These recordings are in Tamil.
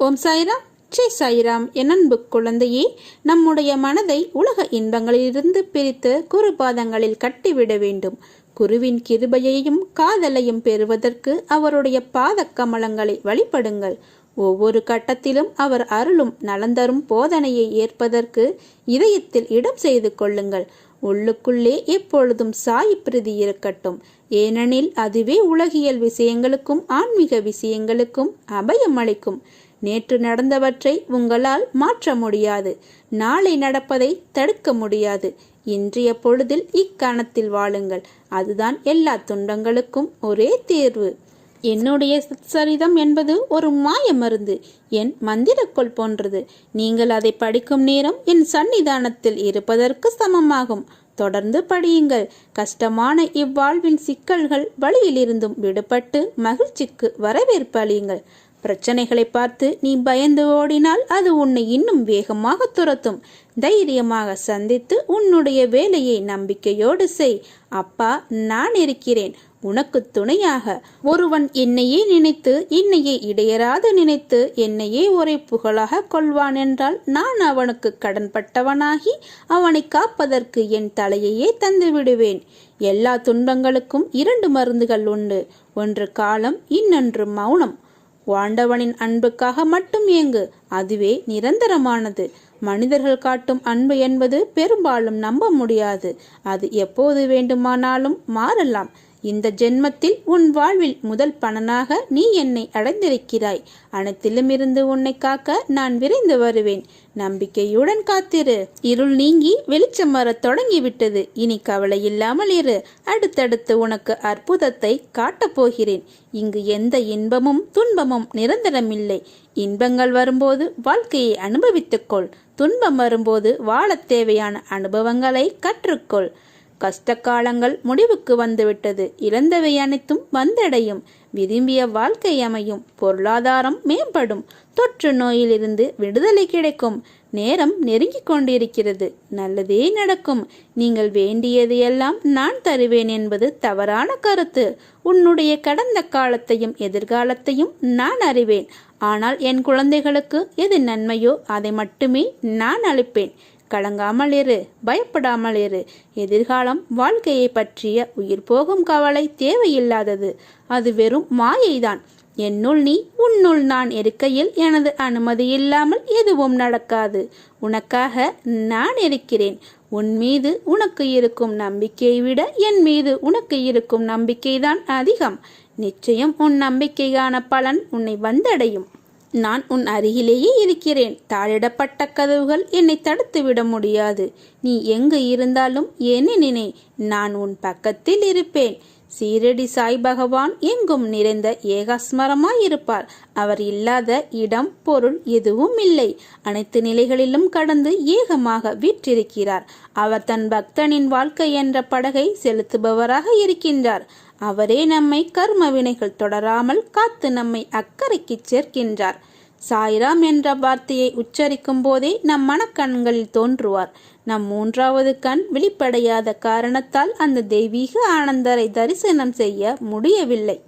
ஓம் சாய்ராம். ஜெய் சாய்ராம். என் அன்பு குழந்தையே நம்முடைய மனதை உலக இன்பங்களிலிருந்து பிரித்து குரு பாதங்களில் கட்டிவிட வேண்டும். குருவின் கிருபையையும் காதலையும் பெறுவதற்கு அவருடைய பாத கமலங்களை வழிபடுங்கள். ஒவ்வொரு கட்டத்திலும் அவர் அருளும் நலந்தரும் போதனையை ஏற்பதற்கு இதயத்தில் இடம் செய்து கொள்ளுங்கள். உள்ளுக்குள்ளே எப்பொழுதும் சாய் பிரதி இருக்கட்டும். ஏனெனில் அதுவே உலகியல் விஷயங்களுக்கும் ஆன்மீக விஷயங்களுக்கும் அபயம் அளிக்கும். நேற்று நடந்தவற்றை உங்களால் மாற்ற முடியாது. நாளை நடப்பதை தடுக்க முடியாது. இன்றைய பொழுதில் இக்கணத்தில் வாழுங்கள். அதுதான் எல்லா துன்பங்களுக்கும் ஒரே தேர்வு. என்னுடைய சரிதம் என்பது ஒரு மாய மருந்து. என் மந்திரக்கோள் போன்றது. நீங்கள் அதை படிக்கும் நேரம் என் சன்னிதானத்தில் இருப்பதற்கு சமமாகும். தொடர்ந்து படியுங்கள். கஷ்டமான இவ்வாழ்வின் சிக்கல்கள் வழியிலிருந்தும் விடுபட்டு மகிழ்ச்சிக்கு வரவேற்பு அளியுங்கள். பிரச்சனைகளை பார்த்து நீ பயந்து ஓடினால் அது உன்னை இன்னும் வேகமாக துரத்தும். தைரியமாக சந்தித்து உன்னுடைய வேலையை நம்பிக்கையோடு செய். அப்பா நான் இருக்கிறேன். உனக்கு துணையாக. ஒருவன் என்னையே நினைத்து என்னையே இடையராது நினைத்து என்னையே ஒரே புகழாக கொள்வான் என்றால் நான் அவனுக்கு கடன்பட்டவனாகி அவனை காப்பதற்கு என் தலையையே தந்து விடுவேன். எல்லா துன்பங்களுக்கும் இரண்டு மருந்துகள் உண்டு. ஒன்று காலம் இன்னொன்று மௌனம். வாண்டவனின் அன்புக்காக மட்டும் இயங்கு அதுவே நிரந்தரமானது. மனிதர்கள் காட்டும் அன்பு என்பது பெரும்பாலும் நம்ப முடியாது. அது எப்போது வேண்டுமானாலும் மாறலாம். இந்த ஜென்மத்தில் உன் வாழ்வில் முதல் பணனாக நீ என்னை அடைந்திருக்கிறாய். அனைத்திலுமிருந்து உன்னை காக்க நான் விரைந்து வருவேன். நம்பிக்கையுடன் காத்திரு. இருள் நீங்கி வெளிச்சம் வர தொடங்கிவிட்டது. இனி கவலை இல்லாமல் இரு. அடுத்தடுத்து உனக்கு அற்புதத்தை காட்டப் போகிறேன். இங்கு எந்த இன்பமும் துன்பமும் நிரந்தரமில்லை. இன்பங்கள் வரும்போது வாழ்க்கையை அனுபவித்துக்கொள் துன்பம் வரும்போது வாழத் தேவையான அனுபவங்களை கற்றுக்கொள். கஷ்ட காலங்கள் முடிவுக்கு வந்துவிட்டது. இழந்தவை அனைத்தும் வந்தடையும். விரும்பிய வாழ்க்கை அமையும். பொருளாதாரம் மேம்படும். தொற்று நோயிலிருந்து விடுதலை கிடைக்கும். நேரம் நெருங்கிக் கொண்டிருக்கிறது. நல்லதே நடக்கும். நீங்கள் வேண்டியது எல்லாம் நான் தருவேன் என்பது தவறான கருத்து. உன்னுடைய கடந்த காலத்தையும் எதிர்காலத்தையும் நான் அறிவேன். ஆனால் என் குழந்தைகளுக்கு எது நன்மையோ அதை மட்டுமே நான் அளிப்பேன். கலங்காமல் இரு பயப்படாமல் இரு. எதிர்காலம் வாழ்க்கையை பற்றிய உயிர் போகும் கவலை தேவையில்லாதது. அது வெறும் மாயைதான். என்னுள் நீ உன்னுள் நான் இருக்கையில் எனது அனுமதி இல்லாமல் எதுவும் நடக்காது. உனக்காக நான் இருக்கிறேன். உன் மீது உனக்கு இருக்கும் நம்பிக்கையை விட என் மீது உனக்கு இருக்கும் நம்பிக்கைதான் அதிகம். நிச்சயம் உன் நம்பிக்கைக்கான பலன் உன்னை வந்தடையும். நான் உன் அருகிலேயே இருக்கிறேன். தாழிடப்பட்ட கதவுகள் என்னை தடுத்து விட முடியாது. நீ எங்கு இருந்தாலும் என்ன நினை நான் உன் பக்கத்தில் இருப்பேன். சீரடி சாய் பகவான் எங்கும் நிறைந்த ஏகாஸ்மரமாயிருப்பார் அவர் இல்லாத இடம் பொருள் எதுவும் இல்லை. அனைத்து நிலைகளிலும் கடந்து ஏகமாக வீற்றிருக்கிறார். அவர் தன் பக்தனின் வாழ்க்கை என்ற படகை செலுத்துபவராக இருக்கின்றார். அவரே நம்மை கர்ம வினைகள் தொடராமல் காத்து நம்மை அக்கறைக்கு சேர்க்கின்றார். சாய்ராம் என்ற வார்த்தையை உச்சரிக்கும் போதே நம் மனக்கண்களில் தோன்றுவார். நம் மூன்றாவது கண் வெளிப்படையாத காரணத்தால் அந்த தெய்வீக ஆனந்தரை தரிசனம் செய்ய முடியவில்லை.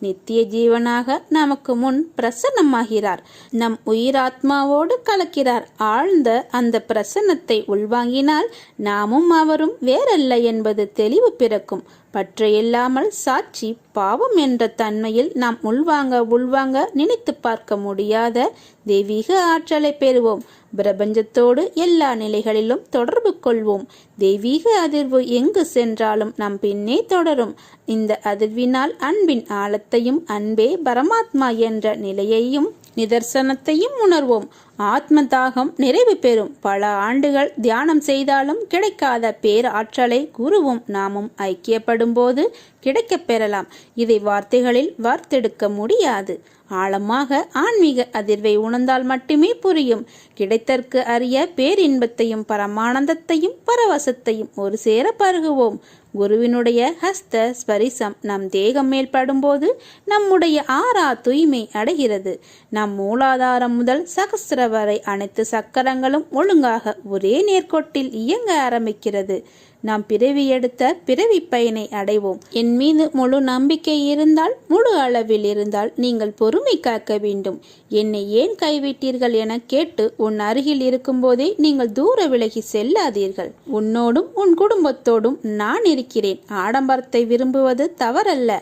நித்திய ஜீவனாக நமக்கு முன் பிரசன்னமாகிறார். நம் உயிராத்மாவோடு கலக்கிறார். ஆழ்ந்த அந்த பிரசன்னத்தை உள்வாங்கினால் நாமும் அவரும் வேறல்ல என்பது தெளிவு பிறக்கும். பற்றையில்லாமல் சாட்சி பாவம் என்ற தன்மையில் நாம் உள்வாங்க உள்வாங்க நினைத்து பார்க்க முடியாத தெய்வீக ஆற்றலை பெறுவோம். பிரபஞ்சத்தோடு எல்லா நிலைகளிலும் தொடர்பு கொள்வோம். தெய்வீக அதிர்வு எங்கு சென்றாலும் நம் பின்னே தொடரும். இந்த அதிர்வினால் அன்பின் ஆழத்தையும் அன்பே பரமாத்மா என்ற நிலையையும் நிதர்சனத்தையும் உணர்வோம். ஆத்ம தாகம் நிறைவு பெறும். பல ஆண்டுகள் தியானம் செய்தாலும் கிடைக்காத பேராற்றலை குருவும் நாமும் ஐக்கியப்படும் போது கிடைக்கப் பெறலாம். இதை வார்த்தைகளில் வார்த்தெடுக்க முடியாது. ஆழமாக ஆன்மீக அதிர்வை உணர்ந்தால் மட்டுமே புரியும். கிடைத்தற்கு அறிய பேரின்பத்தையும் பரமானந்தத்தையும் பரவசத்தையும் ஒரு சேர பருகுவோம். குருவினுடைய ஹஸ்த ஸ்பரிசம் நம் தேகம் மேல் படும்போது நம்முடைய ஆறா தூய்மை அடைகிறது. நம் மூலாதாரம் முதல் சகசிர வரை அனைத்து சக்கரங்களும் ஒழுங்காக ஒரே நேர்கோட்டில் இயங்க ஆரம்பிக்கிறது. நாம் பிறவி எடுத்த பிறவி பயனை அடைவோம். என் மீது முழு நம்பிக்கை இருந்தால் முழு அளவில் இருந்தால் நீங்கள் பொறுமை காக்க வேண்டும். என்னை ஏன் கைவிட்டீர்கள் என கேட்டு உன் அருகில் இருக்கும்போதே நீங்கள் தூர விலகி செல்லாதீர்கள். உன்னோடும் உன் குடும்பத்தோடும் நான் இருக்கிறேன். ஆடம்பரத்தை விரும்புவது தவறல்ல.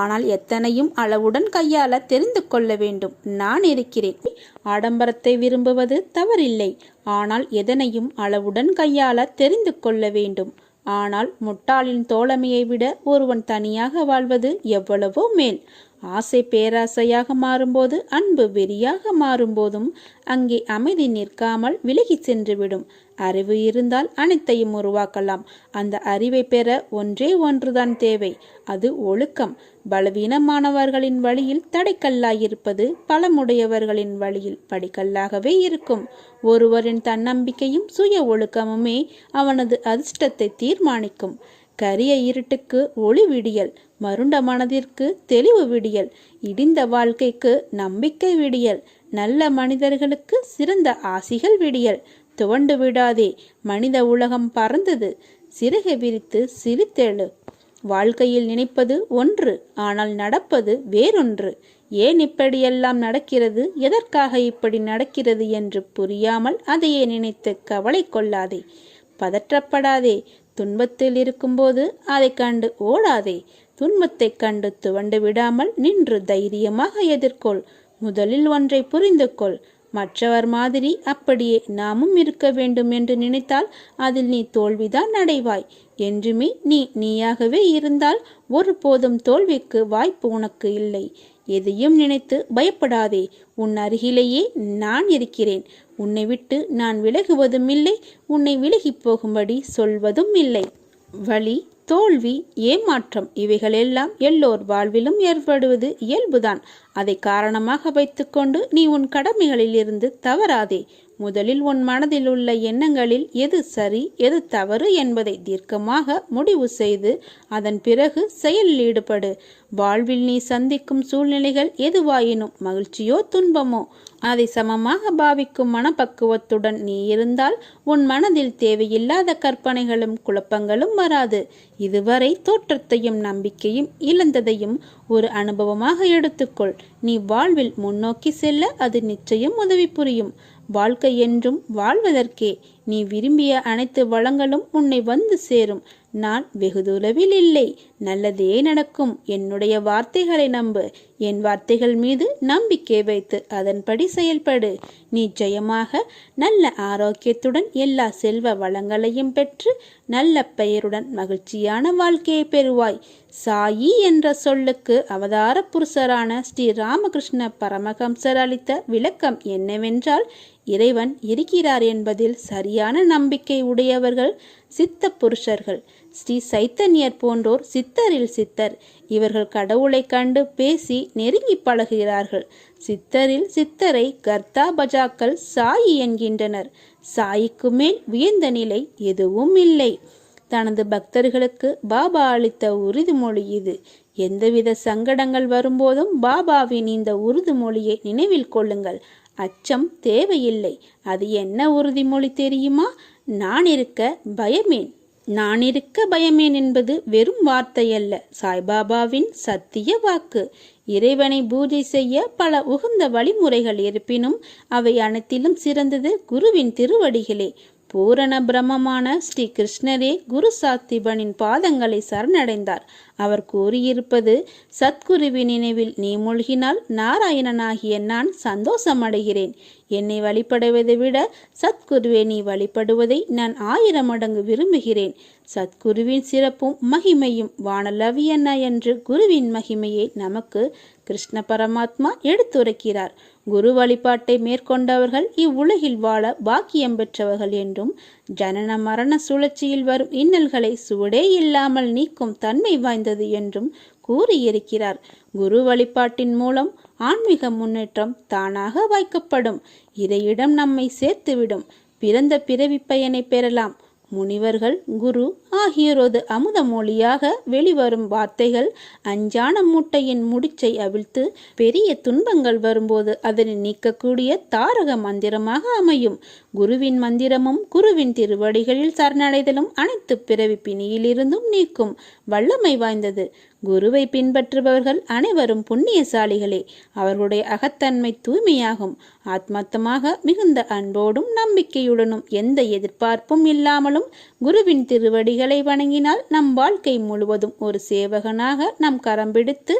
ஆனால் எத்தனையும் அளவுடன் கையாள தெரிந்து கொள்ள வேண்டும். நான் இருக்கிறேன். ஆடம்பரத்தை விரும்புவது தவறில்லை. ஆனால் எதனையும் அளவுடன் கையாள தெரிந்து கொள்ள வேண்டும். ஆனால் முட்டாளின் தோழமையை விட ஒருவன் தனியாக வாழ்வது எவ்வளவோ மேல். ஆசை பேராசையாக மாறும்போது அன்பு வெறியாக மாறும்போதும் அங்கே அமைதி நிற்காமல் விலகி சென்றுவிடும். அறிவு இருந்தால் அனைத்தையும் உருவாக்கலாம். அந்த அறிவை பெற ஒன்றே ஒன்றுதான் தேவை. அது ஒழுக்கம். பலவீனமானவர்களின் வழியில் தடைக்கல்லாயிருப்பது பலமுடையவர்களின் வழியில் படிக்கல்லாகவே இருக்கும். ஒருவரின் தன்னம்பிக்கையும் சுய ஒழுக்கமுமே அவனது அதிர்ஷ்டத்தை தீர்மானிக்கும். கரிய இருட்டுக்கு ஒளி விடியல் மருண்ட மனதிற்கு தெளிவு விடியல் இடிந்த வாழ்க்கைக்கு நம்பிக்கை விடியல் நல்ல மனிதர்களுக்கு சிறந்த ஆசிகள் விடியல். துவண்டு விடாதே மனித உலகம் பறந்தது சிறுகை விரித்து சிரித்தெழு. வாழ்க்கையில் நினைப்பது ஒன்று ஆனால் நடப்பது வேறொன்று. ஏன் இப்படியெல்லாம் நடக்கிறது எதற்காக இப்படி நடக்கிறது என்று புரியாமல் அதையே நினைத்து கவலை கொள்ளாதே. பதற்றப்படாதே. துன்பத்தில் இருக்கும்போது அதை கண்டு ஓடாதே. துன்பத்தைக் கண்டு துவண்டு விடாமல் நின்று தைரியமாக எதிர்கொள். முதலில் ஒன்றை புரிந்து கொள். மற்றவர் மாதிரி அப்படியே நாமும் இருக்க வேண்டும் என்று நினைத்தால் அதில் நீ தோல்விதான் அடைவாய். என்றுமே நீ நீயாகவே இருந்தால் ஒருபோதும் தோல்விக்கு வாய்ப்பு உனக்கு இல்லை. எதையும் நினைத்து பயப்படாதே. உன் அருகிலேயே நான் இருக்கிறேன். உன்னை விட்டு நான் விலகுவதும் இல்லை உன்னை விலகி போகும்படி சொல்வதும் இல்லை வழி தோல்வி ஏமாற்றம் இவைகளெல்லாம் எல்லோர் வாழ்விலும் ஏற்படுவது இயல்புதான். அதை காரணமாக வைத்துக்கொண்டு நீ உன் கடமைகளில் இருந்து தவறாதே. முதலில் உன் மனதில் உள்ள எண்ணங்களில் எது சரி எது தவறு என்பதை தீர்க்கமாக முடிவு செய்து அதன் பிறகு செயலில் ஈடுபடு. வாழ்வில் நீ சந்திக்கும் சூழ்நிலைகள் எதுவாயினும் மகிழ்ச்சியோ துன்பமோ அதை சமமாக பாவிக்கும் மனப்பக்குவத்துடன் நீ இருந்தால் உன் மனதில் தேவையில்லாத கற்பனைகளும் குழப்பங்களும் வராது. இதுவரை தோற்றத்தையும் நம்பிக்கையும் இழந்ததையும் ஒரு அனுபவமாக எடுத்துக்கொள். நீ வாழ்வில் முன்னோக்கி செல்ல அது நிச்சயம் உதவி புரியும். வாழ்க்கை என்றும் வாழ்வதற்கே. நீ விரும்பிய அனைத்து வளங்களும் உன்னை வந்து சேரும். நான் வெகு தொலைவில் இல்லை. நல்லதே நடக்கும். என்னுடைய வார்த்தைகளை நம்பு. என் வார்த்தைகள் மீது நம்பிக்கை வைத்து அதன்படி செயல்படு. நிச்சயமாக நல்ல ஆரோக்கியத்துடன் எல்லா செல்வ வளங்களையும் பெற்று நல்ல பெயருடன் மகிழ்ச்சியான வாழ்க்கையை பெறுவாய். சாயி என்ற சொல்லுக்கு அவதார புருஷரான ஸ்ரீ ராமகிருஷ்ண பரமஹம்சர் அளித்த விளக்கம் என்னவென்றால் இறைவன் இருக்கிறார் என்பதில் சரியான நம்பிக்கை உடையவர்கள் சித்த புருஷர்கள். ஸ்ரீ சைத்தன்யர் போன்றோர் சித்தரில் சித்தர். இவர்கள் கடவுளை கண்டு பேசி நெருங்கி பழகுகிறார்கள். சித்தரில் சித்தரை கர்த்தா பஜாக்கள் சாயி என்கின்றனர். சாயிக்கு மேல் உயர்ந்த நிலை எதுவும் இல்லை. தனது பக்தர்களுக்கு பாபா அளித்த உறுதிமொழி இது. எந்தவித சங்கடங்கள் வரும்போதும் பாபாவின் இந்த உறுதிமொழியை நினைவில் கொள்ளுங்கள். அச்சம் தேவையில்லை. அது என்ன உறுதிமொழி தெரியுமா? நான் இருக்க பயமேன். நான் இருக்க பயமேன் என்பது வெறும் வார்த்தையல்ல சாய்பாபாவின் சத்திய வாக்கு. இறைவனை பூஜை செய்ய பல உகந்த வழிமுறைகள் இருப்பினும் அவை அனைத்திலும் சிறந்தது குருவின் திருவடிகளே. பூரண பிரம்மமான ஸ்ரீ கிருஷ்ணரே குரு சாத்திபனின் பாதங்களை சரணடைந்தார். அவர் கூறியிருப்பது சத்குருவின் நினைவில் நீ மூழ்கினால் நாராயணனாகிய நான் சந்தோஷமடைகிறேன். என்னை வழிபடுவதை விட சத்குருவே நீ வழிபடுவதை நான் ஆயிரம் மடங்கு விரும்புகிறேன். சத்குருவின் சிறப்பும் மகிமையும் வானலவியன்ன என்று குருவின் மகிமையை நமக்கு கிருஷ்ண பரமாத்மா எடுத்துரைக்கிறார். குரு வழிபாட்டை மேற்கொண்டவர்கள் இவ்வுலகில் வாழ பாக்கியம் பெற்றவர்கள் என்றும் ஜனன மரண சுழற்சியில் வரும் இன்னல்களை சுவடே இல்லாமல் நீக்கும் தன்மை வாய்ந்தது என்றும் கூறியிருக்கிறார். குரு வழிபாட்டின் மூலம் ஆன்மீக முன்னேற்றம் தானாக வாய்க்கப்படும். இறையிடம் நம்மை சேர்த்துவிடும். பிறந்த பிறவி பயனை பெறலாம். முனிவர்கள் குரு ஆகியோரது அமுத மொழியாக வெளிவரும் வார்த்தைகள் அஞ்சான மூட்டையின் முடிச்சை அவிழ்த்து பெரிய துன்பங்கள் வரும்போது அதனை நீக்கக்கூடிய தாரக மந்திரமாக அமையும். குருவின் மந்திரமும் குருவின் திருவடிகளில் சரணடைதலும் அனைத்து பிறவி பிணியிலிருந்தும் நீக்கும் வல்லமை வாய்ந்தது. குருவை பின்பற்றுபவர்கள் அனைவரும் புண்ணியசாலிகளே அவர்களுடைய அகத்தன்மை தூய்மையாகும். ஆத்மார்த்தமாக மிகுந்த அன்போடும் நம்பிக்கையுடனும் எந்த எதிர்பார்ப்பும் இல்லாமலும் குருவின் திருவடிகளை வணங்கினால் நம் வாழ்க்கை முழுவதும் ஒரு சேவகனாக நம் கரம் பிடித்து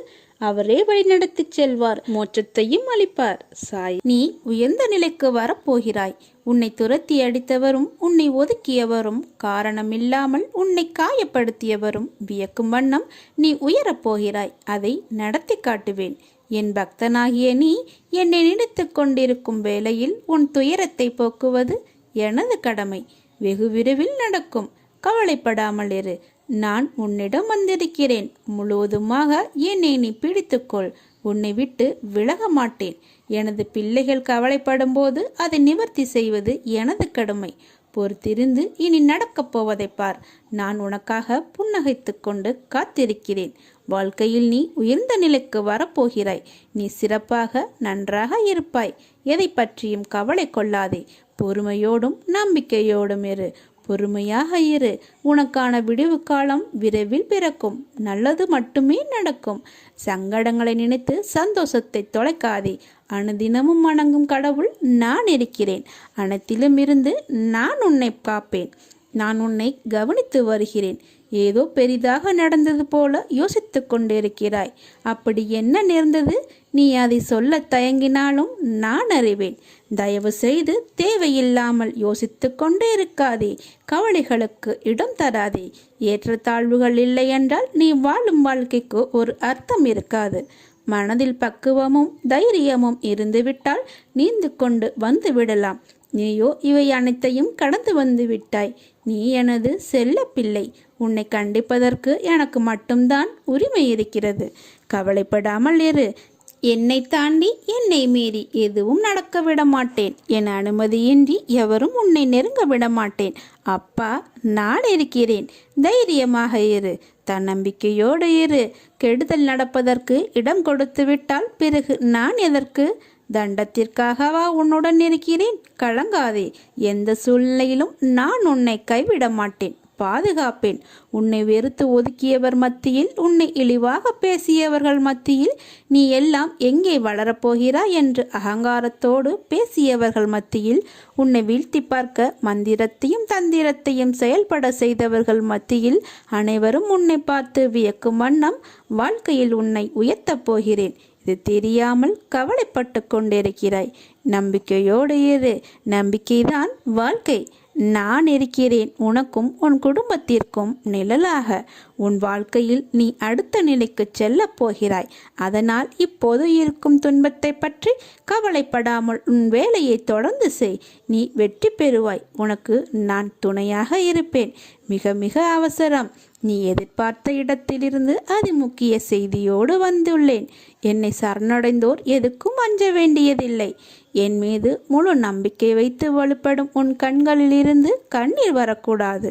அவரே வழிநடத்திச் செல்வார். மோட்சத்தையும் அளிப்பார். சாய் நீ உயர்ந்த நிலைக்கு வரப்போகிறாய். உன்னை துரத்தி அடித்தவரும் உன்னை ஒதுக்கியவரும் காரணமில்லாமல் உன்னை காயப்படுத்தியவரும் வியக்கும் வண்ணம் நீ உயரப் போகிறாய். அதை நடத்தி காட்டுவேன். என் பக்தனாகிய நீ என்னை நினைத்து கொண்டிருக்கும் வேளையில் உன் துயரத்தை போக்குவது எனது கடமை. வெகு விரைவில் நடக்கும். கவலைப்படாமல் இரு. நான் உன்னிடம் வந்திருக்கிறேன். முழுவதுமாக என்னை நீ பிடித்துக்கொள். உன்னை விட்டு விலக மாட்டேன். எனது பிள்ளைகள் கவலைப்படும் போது அதை நிவர்த்தி செய்வது எனது கடமை. பொறுத்திருந்து இனி நடக்கப் போவதை பார். நான் உனக்காக புன்னகைத்து கொண்டு காத்திருக்கிறேன். வாழ்க்கையில் நீ உயர்ந்த நிலைக்கு வரப்போகிறாய். நீ சிறப்பாக நன்றாக இருப்பாய். எதை பற்றியும் கவலை கொள்ளாதே. பொறுமையோடும் நம்பிக்கையோடும் இரு. பொறுமையாக இரு. உனக்கான விடிவு காலம் விரைவில் பிறக்கும். நல்லது மட்டுமே நடக்கும். சங்கடங்களை நினைத்து சந்தோஷத்தை தொலைக்காதே. அனுதினமும் வணங்கும் கடவுள் நான் இருக்கிறேன். அனைத்திலும் இருந்து நான் உன்னை காப்பேன் நான் உன்னை கவனித்து வருகிறேன். ஏதோ பெரிதாக நடந்தது போல யோசித்து கொண்டிருக்கிறாய். அப்படி என்ன நேர்ந்தது? நீ அதை சொல்ல தயங்கினாலும் நான் அறிவேன். தயவு செய்து தேவையில்லாமல் யோசித்து கொண்டே இருக்காதே. கவலைகளுக்கு இடம் தராதே. ஏற்றத்தாழ்வுகள் இல்லை என்றால் நீ வாழும் வாழ்க்கைக்கு ஒரு அர்த்தம் இருக்காது. மனதில் பக்குவமும் தைரியமும் இருந்துவிட்டால் நீந்து கொண்டு வந்து விடலாம் நீயோ இவை அனைத்தையும் கடந்து வந்து விட்டாய் நீ எனது செல்ல பிள்ளை. உன்னை கண்டிப்பதற்கு எனக்கு மட்டும்தான் உரிமை இருக்கிறது. கவலைப்படாமல் இரு. என்னை தாண்டி என்னை மீறி எதுவும் நடக்க விட மாட்டேன். என் அனுமதியின்றி எவரும் உன்னை நெருங்க விட மாட்டேன். அப்பா நான் இருக்கிறேன். தைரியமாக இரு. தன்னம்பிக்கையோடு இரு. கெடுதல் நடப்பதற்கு இடம் கொடுத்து விட்டால் பிறகு நான் எதற்கு தண்டத்திற்காகவா உன்னுடன் இருக்கிறேன்? கலங்காதே. எந்த சூழ்நிலையிலும் நான் உன்னை கைவிட மாட்டேன். பாதுகாப்பேன். உன்னை வெறுத்து ஒதுக்கியவர் மத்தியில் உன்னை இழிவாக பேசியவர்கள் மத்தியில் நீ எல்லாம் எங்கே வளரப்போகிறாய் என்று அகங்காரத்தோடு பேசியவர்கள் மத்தியில் உன்னை வீழ்த்தி பார்க்க மந்திரத்தையும் தந்திரத்தையும் செயல்பட செய்தவர்கள் மத்தியில் அனைவரும் உன்னை பார்த்து வியக்கும் வண்ணம் வாழ்க்கையில் உன்னை உயர்த்தப் போகிறேன். இது தெரியாமல் கவலைப்பட்டு கொண்டிருக்கிறாய். நம்பிக்கையோடு இரு. நம்பிக்கைதான் வாழ்க்கை. நான் இருக்கிறேன். உனக்கும் உன் குடும்பத்திற்கும் நிழலாக. உன் வாழ்க்கையில் நீ அடுத்த நிலைக்கு செல்லப் போகிறாய். அதனால் இப்போது இருக்கும் துன்பத்தை பற்றி கவலைப்படாமல் உன் வேலையை தொடர்ந்து செய். நீ வெற்றி பெறுவாய். உனக்கு நான் துணையாக இருப்பேன். மிக மிக அவசரம். நீ எதிர்பார்த்த இடத்திலிருந்து அதிமுக்கிய செய்தியோடு வந்துள்ளேன். என்னை சரணடைந்தோர் எதுக்கும் அஞ்ச வேண்டியதில்லை. என் மீது முழு நம்பிக்கை வைத்து வலுப்படும் உன் கண்களிலிருந்து கண்ணீர் வரக்கூடாது.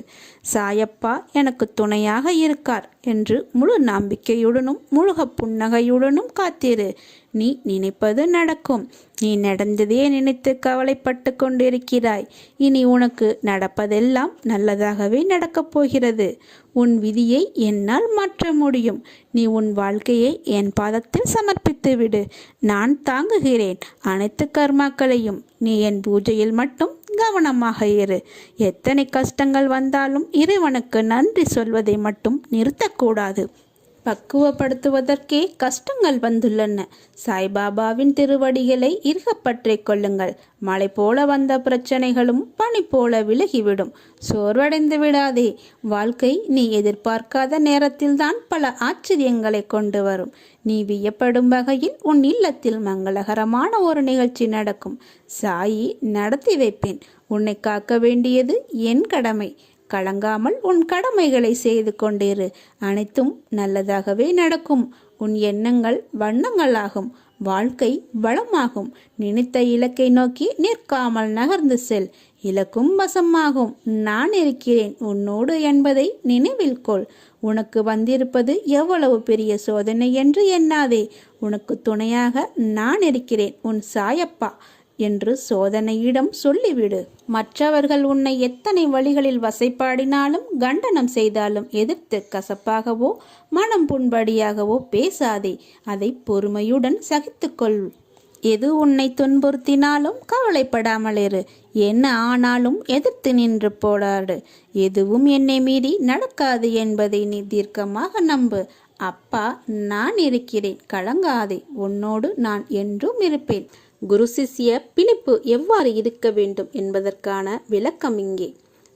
சாயப்பா எனக்கு துணையாக இருக்கார் என்று முழு நம்பிக்கையுடனும் முழுக புன்னகையுடனும் காத்திரு. நீ நினைப்பது நடக்கும். நீ நடந்ததே நினைத்து கவலைப்பட்டு கொண்டிருக்கிறாய். இனி உனக்கு நடப்பதெல்லாம் நல்லதாகவே நடக்கப் போகிறது. உன் விதியை என்னால் மாற்ற முடியும். நீ உன் வாழ்க்கையை என் பாதத்தில் சமர்ப்பித்து விடு நான் தாங்குகிறேன். அனைத்து கர்மாக்களையும் நீ என் பூஜையில் மட்டும் கவனமாக இரு. எத்தனை கஷ்டங்கள் வந்தாலும் இறைவனுக்கு நன்றி சொல்வதை மட்டும் நிறுத்தக்கூடாது. பக்குவப்படுத்துவதற்கே கஷ்டங்கள் வந்துள்ளன. சாய்பாபாவின் திருவடிகளை இறுகப்பற்றிக் கொள்ளுங்கள். மழை போல வந்த பிரச்சனைகளும் பனி போல விலகிவிடும். சோர்வடைந்து விடாதே. வாழ்க்கை நீ எதிர்பார்க்காத நேரத்தில்தான் பல ஆச்சரியங்களை கொண்டு வரும். நீ வியப்படும் வகையில் உன் இல்லத்தில் மங்களகரமான ஒரு நிகழ்ச்சி நடக்கும். சாயி நடத்தி வைப்பேன். உன்னை காக்க வேண்டியது என் கடமை. கலங்காமல் உன் கடமைகளை செய்து கொண்டிரு. அனைத்தும் நல்லதாகவே நடக்கும். உன் எண்ணங்கள் வண்ணங்களாகும். வாழ்க்கை வளமாகும். நினைத்த இலக்கை நோக்கி நிற்காமல் நகர்ந்து செல். இலக்கும் வசமாகும். நான் இருக்கிறேன். உன்னோடு என்பதை நினைவில் கொள். உனக்கு வந்திருப்பது எவ்வளவு பெரிய சோதனை என்று எண்ணாதே. உனக்கு துணையாக நான் இருக்கிறேன். உன் சாயப்பா. என்று சோதனையிடம் சொல்லிவிடு. மற்றவர்கள் உன்னை எத்தனை வழிகளில் வசைப்பாடினாலும் கண்டனம் செய்தாலும் எதிர்த்து கசப்பாகவோ மனம் புண்படியாகவோ பேசாதே. அதை பொறுமையுடன் சகித்துக்கொள். எது உன்னை துன்புறுத்தினாலும் கவலைப்படாமல் இரு. என்ன ஆனாலும் எதிர்த்து நின்று போராடு. எதுவும் என்னை மீறி நடக்காது என்பதை நீ தீர்க்கமாக நம்பு. அப்பா நான் இருக்கிறேன். கலங்காதே. உன்னோடு நான் என்றும் இருப்பேன். குரு சிஷ்ய பிணிப்பு எவ்வாறு இருக்க வேண்டும் என்பதற்கான விளக்கம் இங்கே.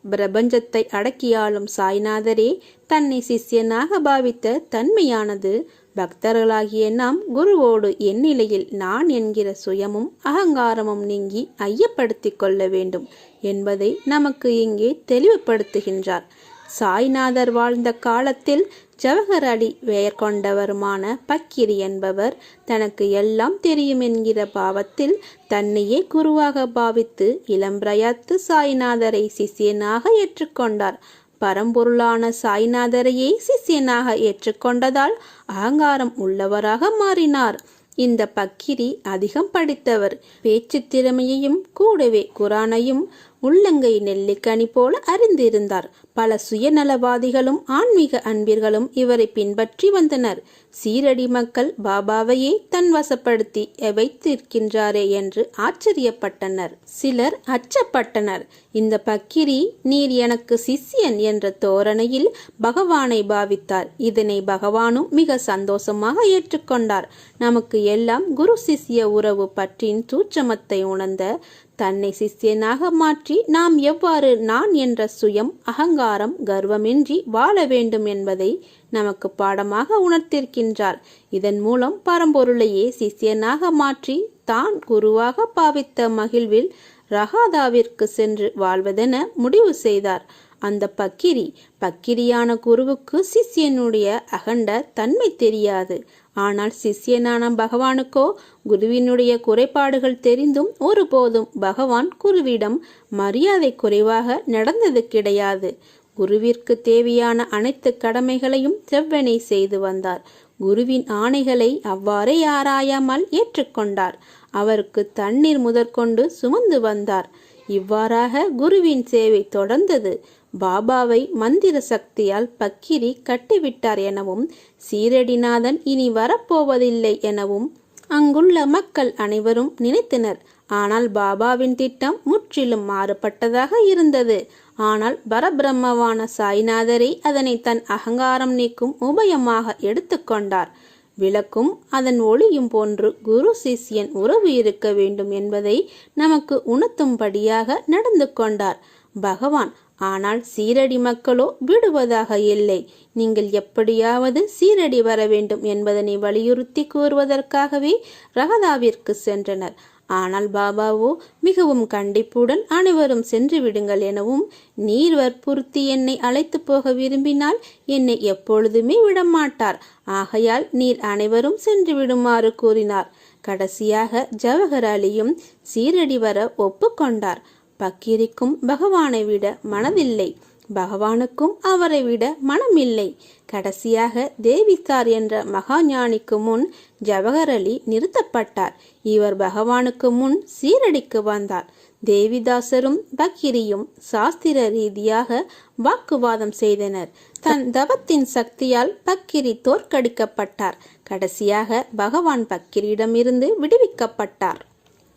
பிரபஞ்சத்தை அடக்கியாளும் சாய்நாதரே தன்னை சிஷ்யனாக பாவித்த தன்மையானது பக்தர்களாகிய நாம் குருவோடு எந்நிலையில் நான் என்கிற சுயமும் அகங்காரமும் நீங்கி ஐயப்படுத்திக் கொள்ள வேண்டும் என்பதை நமக்கு இங்கே தெளிவுபடுத்துகின்றார். சாய்நாதர் வாழ்ந்த காலத்தில் ஜவஹர் அலி பெயர் கொண்டவருமான பக்கிரி என்பவர் தனக்கு எல்லாம் தெரியும் என்கிற பாவத்தில் தன்னையே குருவாக பாவித்து இளம்பிரயத்து சாய்நாதரை சிஷியனாக ஏற்றுக்கொண்டார். பரம்பொருளான சாய்நாதரையே சிஷியனாக ஏற்றுக்கொண்டதால் அகங்காரம் உள்ளவராக மாறினார். இந்த பக்கிரி அதிகம் படித்தவர். பேச்சு திறமையையும் கூடவே குரானையும் உள்ளங்கை நெல்லிக்கனி போல அறிந்திருந்தார். பல சுயநலவாதிகளும் ஆன்மீக அன்பிர்களும் இவரை பின்பற்றி வந்தனர். சீரடி மக்கள் பாபாவையே தன் வசப்படுத்தி வைத்திருக்கின்றாரே என்று ஆச்சரியப்பட்டனர். சிலர் அச்சப்பட்டனர். இந்த பக்கிரி நீர் எனக்கு சிஷ்யன் என்ற தோரணையில் பகவானை பாவித்தார். இதனை பகவானும் மிக சந்தோஷமாக ஏற்றுக்கொண்டார். நமக்கு எல்லாம் குரு சிஷ்ய உறவு பற்றின் சூட்சமத்தை உணர்ந்த தன்னை சிஷ்யனாக மாற்றி நாம் எவ்வாறு நான் என்ற சுயம் அகங்காரம் கர்வமின்றி வாழ வேண்டும் என்பதை நமக்கு பாடமாக உணர்த்திருக்கின்றார். இதன் மூலம் பரம்பொருளையே சிஷ்யனாக மாற்றி தான் குருவாக பாவித்த மகிழ்வில் ரகாதாவிற்கு சென்று வாழ்வதென முடிவு செய்தார். அந்த பக்கிரி பக்கிரியான குருவுக்கு சிஷ்யனுடைய அகண்ட தன்மை தெரியாது. ஆனால் சிஷ்யனான பகவானுக்கோ குருவினுடைய குறைபாடுகள் தெரிந்தும் ஒருபோதும் பகவான் குருவிடம் மரியாதை குறைவாக நடந்தது கிடையாது. குருவிற்கு தேவையான அனைத்து கடமைகளையும் செவ்வனை செய்து வந்தார். குருவின் ஆணைகளை அவ்வாறே ஆராயாமல் ஏற்றுக்கொண்டார். அவருக்கு தண்ணீர் முதற்கொண்டு சுமந்து வந்தார். இவ்வாறாக குருவின் சேவை தொடர்ந்தது. பாபாவை மந்திர சக்தியால் பக்கிரி கட்டிவிட்டார் எனவும் சீரடிநாதன் இனி வரப்போவதில்லை எனவும் அங்குள்ள மக்கள் அனைவரும் நினைத்தனர். ஆனால் பாபாவின் திட்டம் முற்றிலும் மாறுபட்டதாக இருந்தது. ஆனால் பரபிரம்மவான சாய்நாதரை அதனை தன் அகங்காரம் நீக்கும் உபயமாக எடுத்துக்கொண்டார் விளக்கும் அதன் ஒளியும் போன்று குரு சிஷ்யன் உறவு இருக்க வேண்டும் என்பதை நமக்கு உணர்த்தும்படியாக நடந்து கொண்டார். பகவான் ஆனால் சீரடி மக்களோ விடுவதாக இல்லை. நீங்கள் எப்படியாவது சீரடி வர வேண்டும் என்பதனை வலியுறுத்தி கூறுவதற்காகவே ரகதாவிற்கு சென்றனர். ஆனால் பாபாவோ மிகவும் கண்டிப்புடன் அனைவரும் சென்று விடுங்கள் எனவும் நீர் வற்புறுத்தி என்னை அழைத்து போக விரும்பினால் என்னை எப்பொழுதுமே விடமாட்டார். ஆகையால் நீர் அனைவரும் சென்று விடுமாறு கூறினார். கடைசியாக ஜவஹர் அலியும் சீரடி வர ஒப்புக்கொண்டார் பக்கீரிக்கும் பகவானை விட மனதில்லை. பகவானுக்கும் அவரை விட மனமில்லை. கடைசியாக தேவிசார் என்ற மகாஞானிக்கு முன் ஜவஹர் அலி நிறுத்தப்பட்டார். இவர் பகவானுக்கு முன் சீரடிக்கு வந்தார். தேவிதாசரும் பக்கிரியும் சாஸ்திர ரீதியாக வாக்குவாதம் செய்தனர். தன் தவத்தின் சக்தியால் பக்கிரி தோற்கடிக்கப்பட்டார். கடைசியாக பகவான் பக்கிரியிடமிருந்து விடுவிக்கப்பட்டார்.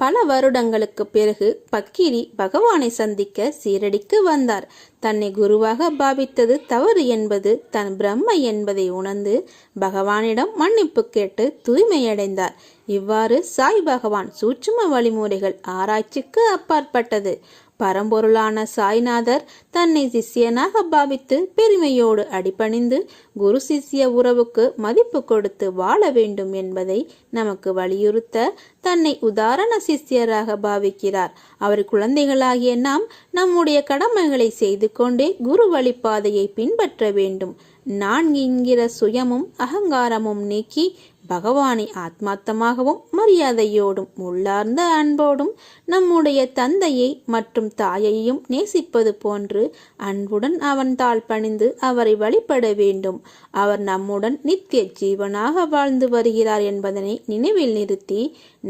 பல வருடங்களுக்கு பிறகு பக்கிரி பகவானை சந்திக்க சீரடிக்கு வந்தார். தன்னை குருவாக பாவித்தது தவறு என்பது தன் பிரம்ம என்பதை உணர்ந்து பகவானிடம் மன்னிப்பு கேட்டு தூய்மையடைந்தார். இவ்வாறு சாய் பகவான் சூட்சும வழிமுறைகள் ஆராய்ச்சிக்கு அப்பாற்பட்டது. பரம்பொருளான சாய்நாதர் தன்னை சிஷ்யனாக பாவித்து பெருமையோடு அடிபணிந்து குரு சிஷ்ய உறவுக்கு மதிப்பு கொடுத்து வாழ வேண்டும் என்பதை நமக்கு வலியுறுத்த தன்னை உதாரண சிஷ்யராக பாவிக்கிறார். அவர் குழந்தைகளாகிய நாம் நம்முடைய கடமைகளை செய்து கொண்டே குரு வழிப்பாதையை பின்பற்ற வேண்டும். நான் என்கிற சுயமும் அகங்காரமும் நீக்கி பகவானை ஆத்மார்த்தமாகவும் மரியாதையோடும் உள்ளார்ந்த அன்போடும் நம்முடைய தந்தையை மற்றும் தாயையும் நேசிப்பது போன்று அன்புடன் அவன் தாழ் பணிந்து அவரை வழிபட வேண்டும். அவர் நம்முடன் நித்திய ஜீவனாக வாழ்ந்து வருகிறார் என்பதனை நினைவில் நிறுத்தி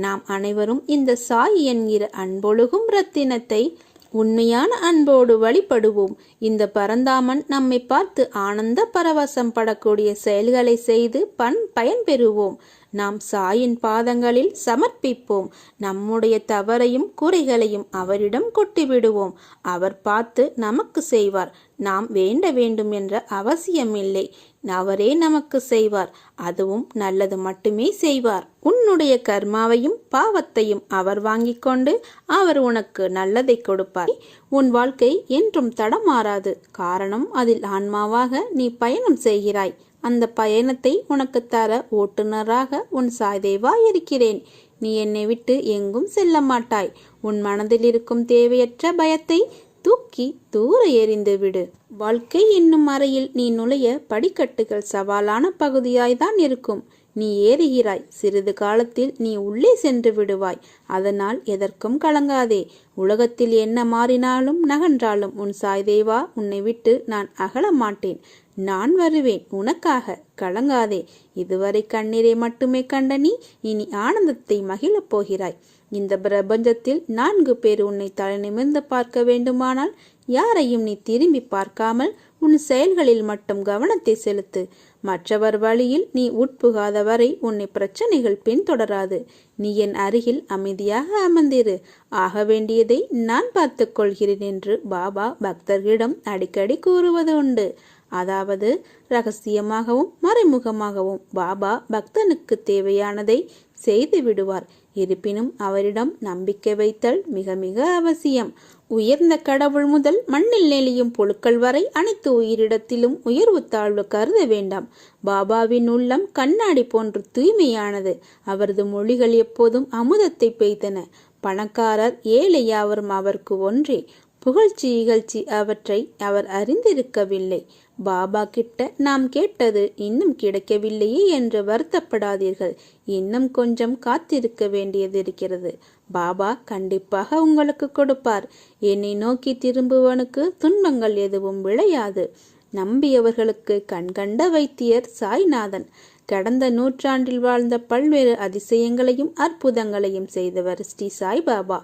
நாம் அனைவரும் இந்த சாய் என்கிற அன்பொழுகும் ரத்தினத்தை உண்மையான அன்போடு வழிபடுவோம். இந்த பரந்தாமன் நம்மை பார்த்து ஆனந்த பரவசம் படக்கூடிய செயல்களை செய்து பண் பயன் பெறுவோம் நாம் சாயின் பாதங்களில் சமர்ப்பிப்போம். நம்முடைய தவறையும் குறைகளையும் அவரிடம் கொட்டிவிடுவோம். அவர் பார்த்து நமக்கு செய்வார். நாம் வேண்ட வேண்டும் என்ற அவசியமில்லை. அவரே நமக்கு செய்வார். அதுவும் நல்லது மட்டுமே செய்வார். உன்னுடைய கர்மாவையும் பாவத்தையும் அவர் வாங்கிக் கொண்டு அவர் உனக்கு நல்லதை கொடுப்பார். உன் வாழ்க்கை என்றும் தடமாறாது. காரணம் அதில் ஆன்மாவாக நீ பயணம் செய்கிறாய். அந்த பயணத்தை உனக்கு தர ஓட்டுநராக உன் சாய்தேவா இருக்கிறேன். நீ என்னை விட்டு எங்கும் செல்ல மாட்டாய். உன் மனதில் இருக்கும் தேவையற்ற பயத்தை தூக்கி தூர எறிந்து விடு. வாழ்க்கை என்னும் அறையில் நீ நுழைய படிக்கட்டுகள் சவாலான பகுதியாய்தான் இருக்கும். நீ ஏறுகிறாய். சிறிது காலத்தில் நீ உள்ளே சென்று விடுவாய். அதனால் எதற்கும் கலங்காதே. உலகத்தில் என்ன மாறினாலும் நகன்றாலும் உன் சாய்தேவா உன்னை விட்டு நான் அகல மாட்டேன். நான் வருவேன் உனக்காக. கலங்காதே. இதுவரை கண்ணீரை மட்டுமே கண்ட நீ இனி ஆனந்தத்தை மகிழப் போகிறாய். இந்த பிரபஞ்சத்தில் நான்கு பேர் உன்னை தலை நிமிர்ந்து பார்க்க வேண்டுமானால் யாரையும் நீ திரும்பி பார்க்காமல் உன் செயல்களில் மட்டும் கவனத்தை செலுத்து. மற்றவர் வழியில் நீ உட்புகாத வரை உன்னை பிரச்சனைகள் பின்தொடராது. நீ என் அருகில் அமைதியாக அமர்ந்திரு. ஆக வேண்டியதை நான் பார்த்துக் கொள்கிறேன் என்று பாபா பக்தர்களிடம் அடிக்கடி கூறுவது உண்டு. அதாவது ரகசியமாகவும் மறைமுகமாகவும் பாபா பக்தனுக்கு தேவையானதை செய்து விடுவார். இருப்பினும் அவரிடம் நம்பிக்கை வைத்தல் மிக மிக அவசியம். உயர்ந்த கடவுள் முதல் மண்ணில் நெளியும் புழுக்கள் வரை அனைத்து உயிரிடத்திலும் உயர்வு தாழ்வு கருத வேண்டாம். பாபாவின் உள்ளம் கண்ணாடி போன்று தூய்மையானது. அவரது மொழிகள் எப்போதும் அமுதத்தை பெய்தன. பணக்காரர் ஏழை யாவரும் அவருக்கு ஒன்றே. புகழ்ச்சி இகழ்ச்சி அவற்றை அவர் அறிந்திருக்கவில்லை. பாபா கிட்ட நாம் கேட்டது இன்னும் கிடைக்கவில்லையே என்று வருத்தப்படாதீர்கள். இன்னும் கொஞ்சம் காத்திருக்க வேண்டியது இருக்கிறது. பாபா கண்டிப்பாக உங்களுக்கு கொடுப்பார். என்னை நோக்கி திரும்புவனுக்கு துன்பங்கள் எதுவும் விளையாது. நம்பியவர்களுக்கு கண்கண்ட வைத்தியர் சாய்நாதன். கடந்த நூற்றாண்டில் வாழ்ந்த பல்வேறு அதிசயங்களையும் அற்புதங்களையும் செய்தவர் ஸ்ரீ சாய்பாபா.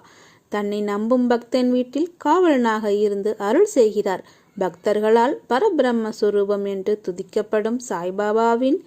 தன்னை நம்பும் பக்தன் வீட்டில் காவலனாக இருந்து அருள் செய்கிறார். பக்தர்களால் பரபிரம்ம சுரூபம் என்று துதிக்கப்படும் சாய்பாபாவின்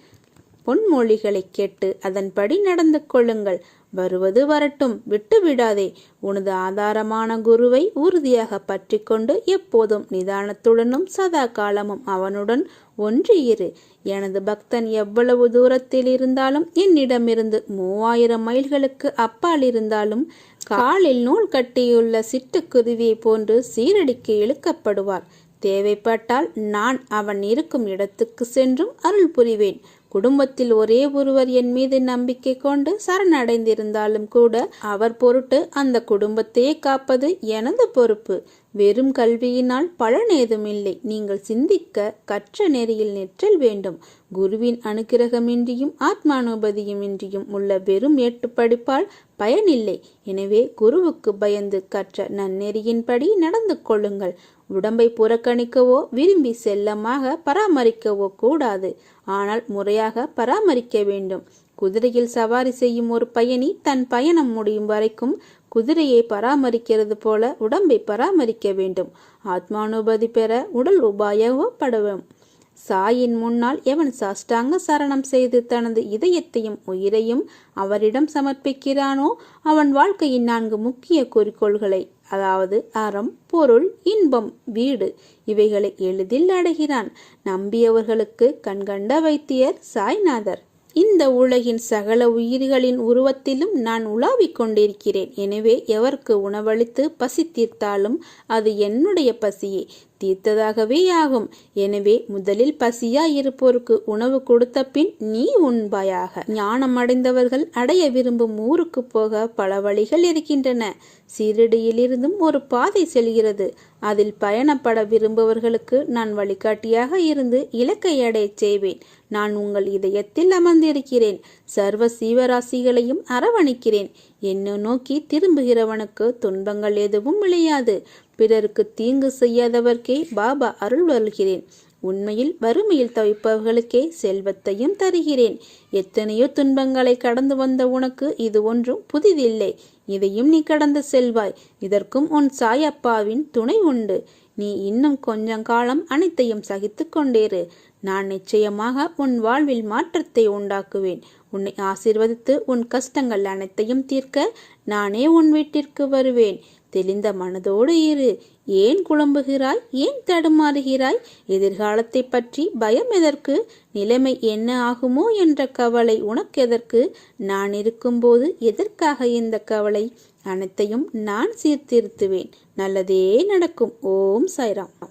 பொன்மொழிகளை கேட்டு அதன்படி நடந்து கொள்ளுங்கள். வருவது வரட்டும். விட்டு விடாதே. உனது ஆதாரமான குருவை உறுதியாக பற்றி கொண்டு எப்போதும் நிதானத்துடனும் சதா காலமும் அவனுடன் ஒன்றியிரு எனது பக்தன் எவ்வளவு தூரத்தில் இருந்தாலும் என்னிடமிருந்து மூவாயிரம் மைல்களுக்கு அப்பால் இருந்தாலும் காலில் நூல் கட்டியுள்ள சிட்டுக்குருவியை போன்று சீரடிக்கு இழுக்கப்படுவார். தேவைப்பட்டால் நான் அவன் இருக்கும் இடத்துக்கு சென்றும் அருள் புரிவேன். குடும்பத்தில் ஒரே ஒருவர் என் மீது நம்பிக்கை கொண்டு சரணடைந்திருந்தாலும் கூட அவர் பொருட்டு அந்த குடும்பத்தையே காப்பது எனது பொறுப்பு. வெறும் கல்வியினால் பலன் ஏதுமில்லை. நீங்கள் சிந்திக்க கற்ற நெறியில் நிற்றல் வேண்டும். குருவின் அனுகிரகமின்றியும் ஆத்மானுபதியுமின்றியும் உள்ள வெறும் ஏட்டு படிப்பால் பயனில்லை. எனவே குருவுக்கு பயந்து கற்ற நன்னெறியின்படி நடந்து கொள்ளுங்கள். உடம்பை புறக்கணிக்கவோ விரும்பி செல்லமாக பராமரிக்கவோ கூடாது. ஆனால் முறையாக பராமரிக்க வேண்டும். குதிரையில் சவாரி செய்யும் ஒரு பயணி தன் பயணம் முடியும் வரைக்கும் குதிரையை பராமரிக்கிறது போல உடம்பை பராமரிக்க வேண்டும். ஆத்மானுபதி பெற உடல் உபாயப்படவும் சாயின் முன்னால் எவன் சாஷ்டாங்க சரணம் செய்து தனது இதயத்தையும் உயிரையும் அவரிடம் சமர்ப்பிக்கிறானோ அவன் வாழ்க்கையின் நான்கு முக்கிய குறிக்கோள்களை அதாவது அறம் பொருள் இன்பம் வீடு இவைகளை எளிதில் அடைகிறான் நம்பியவர்களுக்கு கண்கண்ட வைத்தியர் சாய்நாதர். இந்த உலகின் சகல உயிர்களின் உருவத்திலும் நான் உலாவிக் கொண்டிருக்கிறேன். எனவே எவருக்கு உணவளித்து பசி தீர்த்தாலும் அது என்னுடைய பசியே. தீர்த்ததாகவே ஆகும். எனவே முதலில் பசியா இருப்போருக்கு உணவு கொடுத்த பின் நீ உண்பாயாக ஞானம் அடைந்தவர்கள் அடைய விரும்பும் ஊருக்கு போக பல வழிகள் இருக்கின்றன. சீரடியிலிருந்தும் ஒரு பாதை செல்கிறது. அதில் பயணப்பட விரும்புவர்களுக்கு நான் வழிகாட்டியாக இருந்து இலக்கை அடையச் செய்வேன். நான் உங்கள் இதயத்தில் அமர்ந்திருக்கிறேன். சர்வ சீவராசிகளையும் அரவணைக்கிறேன். என்னை நோக்கி திரும்புகிறவனுக்கு துன்பங்கள் எதுவும் விளையாது. பிறருக்கு தீங்கு செய்யாதவர்க்கே பாபா அருள் வருகிறேன். உண்மையில் வறுமையில் தவிப்பவர்களுக்கே செல்வத்தையும் தருகிறேன். எத்தனையோ துன்பங்களை கடந்து வந்த உனக்கு இது ஒன்றும் புதிதில்லை. இதையும் நீ கடந்து செல்வாய். இதற்கும் உன் சாயப்பாவின் துணை உண்டு. நீ இன்னும் கொஞ்சம் காலம் அனைத்தையும் சகித்து கொண்டேரு நான் நிச்சயமாக உன் வாழ்வில் மாற்றத்தை உண்டாக்குவேன். உன்னை ஆசிர்வதித்து உன் கஷ்டங்கள் அனைத்தையும் தீர்க்க நானே உன் வீட்டிற்கு வருவேன். தெளிந்த மனதோடு இரு. ஏன் குழம்புகிறாய்? ஏன் தடுமாறுகிறாய்? எதிர்காலத்தை பற்றி பயம் எதற்கு? நிலைமை என்ன ஆகுமோ என்ற கவலை உனக்கு எதற்கு? நான் இருக்கும்போது எதற்காக இந்த கவலை? அனைத்தையும் நான் சீர்திருத்துவேன். நல்லதே நடக்கும். ஓம் சாய்ராம்.